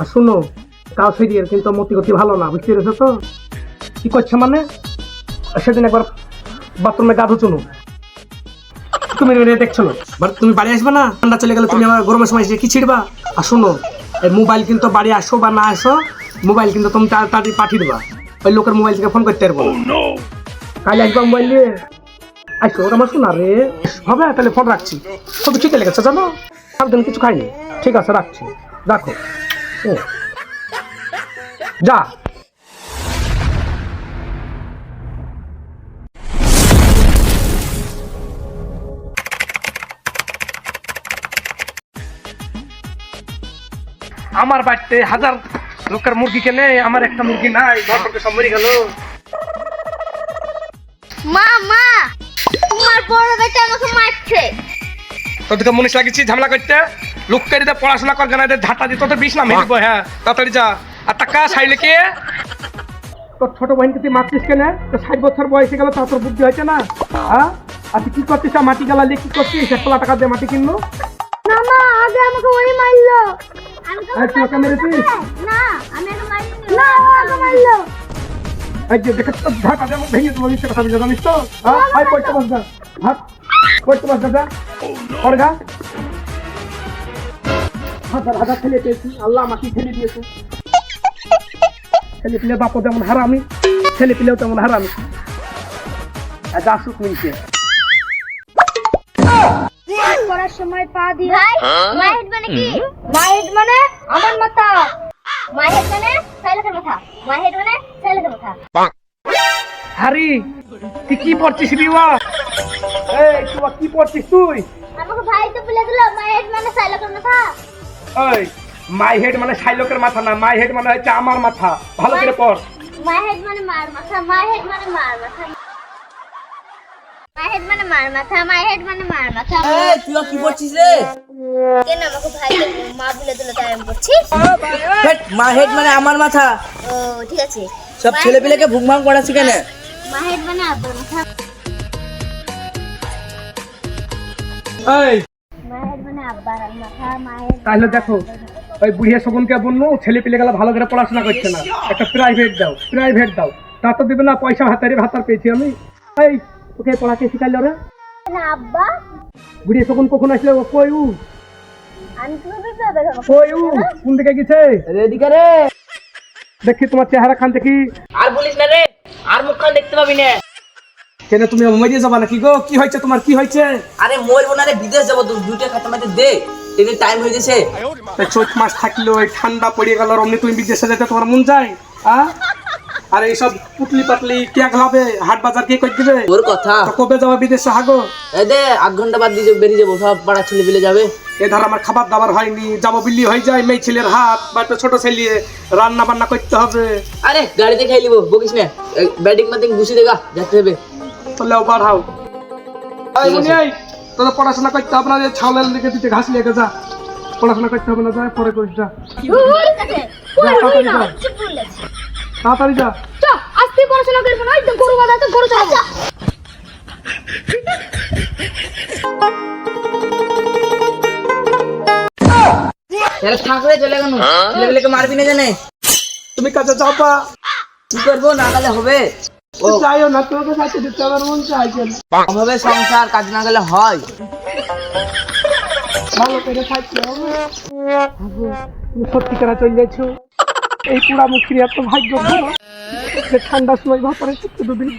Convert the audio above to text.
আর শুনো কাউ সেদিকে কিন্তু মতি গতি ভালো না বুঝতে পেরেছ তো? কি করছে মানে? সেদিন একবার বাথরুমে গা ধুচুনো তুমি দেখছ না? বাট তুমি বাড়ি আসবে না? ঠান্ডা চলে গেলে তুমি আমার গরমের সময় এসে কি ছিড়বা? আর শোনো এই মোবাইল কিন্তু বাড়ি আসো বা না আসো মোবাইল কিন্তু তুমি তাড়াতাড়ি পাঠিয়ে দেবা। ওই লোকের মোবাইল থেকে ফোন করতে পারব কাল আসবা মোবাইল নিয়ে? আসো ওটা আমার শোনা রে। হবে তাহলে ফোন রাখছি। সব ঠিক লেগেছে জানো? সারাদিন কিছু খাইনি। ঠিক আছে রাখছি। রাখো। যা। আমার বাড়িতে হাজার লোকের মুরগি কেনে, আমার একটা মুরগি নাই, ঘর থেকে সব মরে গেল। মা মা, তোমার বড় বেটা আমাকে মারছে। তোদেরকে মুনিশ লাগিয়েছি ঝামেলা করতে। লোককারিতে পড়াশোনা কর না এদের ঝাঁটা দিয়ে তোদের বিষ না মেরে দেবো, হ্যাঁ তাড়াতাড়ি যা। আর টাকা সাইলে কে? তোর ছোট বোনকে তুই মারছিস কেন? তো ষাট বছর বয়সে গেল তা তোর বুদ্ধি হয়েছে না? হ্যাঁ? আর তুই কি করছিস? মাটি গালা কি করছিস? এক লাখ টাকা দিয়ে মাটি কিনলো? না মা আগে আমাকে ওই মারলো। আমি তো আর তুই ওকে মেরেছিস না আমি ওকে মারিনি। না ও আমাকে মারলো। এই যে দেখে তোর ঝাঁটা দিয়ে ভেঙে দেবো মিথ্যে কথা জানিস তো? হ্যাঁ? আয় পড়তে বস যা। ভাত পড়তে বস যা পড় গা হাজার হাজার ছেলে পেয়েছি। আল্লাহ আমাকে ছেলে দিয়েছে। ছেলে পিলে বাপও যেমন হারামি ছেলে পিলেও তেমন হারামি। আর আসুক মিলছে করার সময় পা দিয়ে ভাই মাইহেড মানে কি? মাইহেড মানে আমার মাথা। মাইহেড মানে সাইলেকের মাথা। মাইহেড মানে সাইলেকের মাথা। হারি তুই কি পড়ছিস রিওয়া? এই তুই কি পড়ছিস তুই? আমাকে ভাই তো বলে দিল মাইহেড মানে সাইলেকের মাথা। ওই মাই হেড মানে শাইলকের মাথা না মাই হেড মানে হচ্ছে আমার মাথা। ভালো করে পড়। মানে মার মাথা মাইহেড মানে মার মাথা। মানে মার মাথা মাইহেড মানে মার মাথা। এই তুই কি রে? কেন আমাকে ভাই মা বলে দিল তাই আমি মা হেড মানে আমার মাথা। ও ঠিক আছে। সব ছেলে পেলেকে ভুং ভাং করাচ্ছি কেন? মানে এই। মানে মাথা মাহেড তাহলে দেখো ওই বুড়িয়া শগুনকে বলল ছেলে পেলে গেলে ভালো করে পড়াশোনা করছে না। একটা প্রাইভেট দাও প্রাইভেট দাও। তা তো দেবে না পয়সা হাতারে ভাতার পেয়েছি আমি। এই ওকে পড়াকে শিখাইল রে। না আব্বা। বুড়িয়া শগুন কখন আসলে? ও কই উ? কই উ? কোন দিকে গেছে? রে দেখি তোমার চেহারা খান দেখি। আর বলিস না রে আর মুখখান দেখতে পাবি না। কেন তুমি মরিয়ে যাবা নাকি গো? কি হয়েছে তোমার? কি হয়েছে? আরে মরবো না রে বিদেশ যাব তুমি দুইটা খাতা মাঝে দে। ট্রেনের টাইম হয়ে গেছে। চৈত মাস থাকলেও এই ঠান্ডা পড়ে গেল অমনি তুমি বিদেশে যেতে তোমার মন যায় আ? আর এইসব পুটলি পাতলি কে খাবে হাট বাজার কে করে দিবে? ওর কথা। কবে যাবে বিদেশে হাগো? এই দে আধ ঘণ্টা বাদ দিয়ে বেরিয়ে যাব সব পাড়া ছেলে পেলে যাবে। এ ধর আমার খাবার দাবার হয়নি যাব বিল্লি হয়ে যায় মেয়ে ছেলের হাত বা একটা ছোট ছেলে রান্না বান্না করতে হবে। আরে গাড়িতে খাই লিবো বকিস না। ব্যাটিং ম্যাটিং ঘুষি দেগা যেতে হবে। তাহলে বাড়াও এই তোদের পড়াশোনা করতে হবে না যে ছাউলের লিখে দিতে ঘাস লিখে যা। পড়াশোনা করতে হবে না যা পরে করিস যা, তাড়াতাড়ি যা। চুপ চ আজকে পড়াশোনা করব না একদম গরু গরু চালাবো তাহলে থাকলে চলে গেল। ছেলে পেলেকে মারবি না জানে? তুমি কাছে যাবা কি করব? না গেলে হবে। ও যাইও না তোকে যাচ্ছে দিতে আমার মন চাইছে অভাবে সংসার কাজ না গেলে হয়। ভালো করে থাকতে হবে। তুমি সত্যিকারা চলে যাচ্ছো এই পুরা ক্রিয়া তো ভাগ্য ভালো ঠান্ডার সময় ভাপরে দুদিন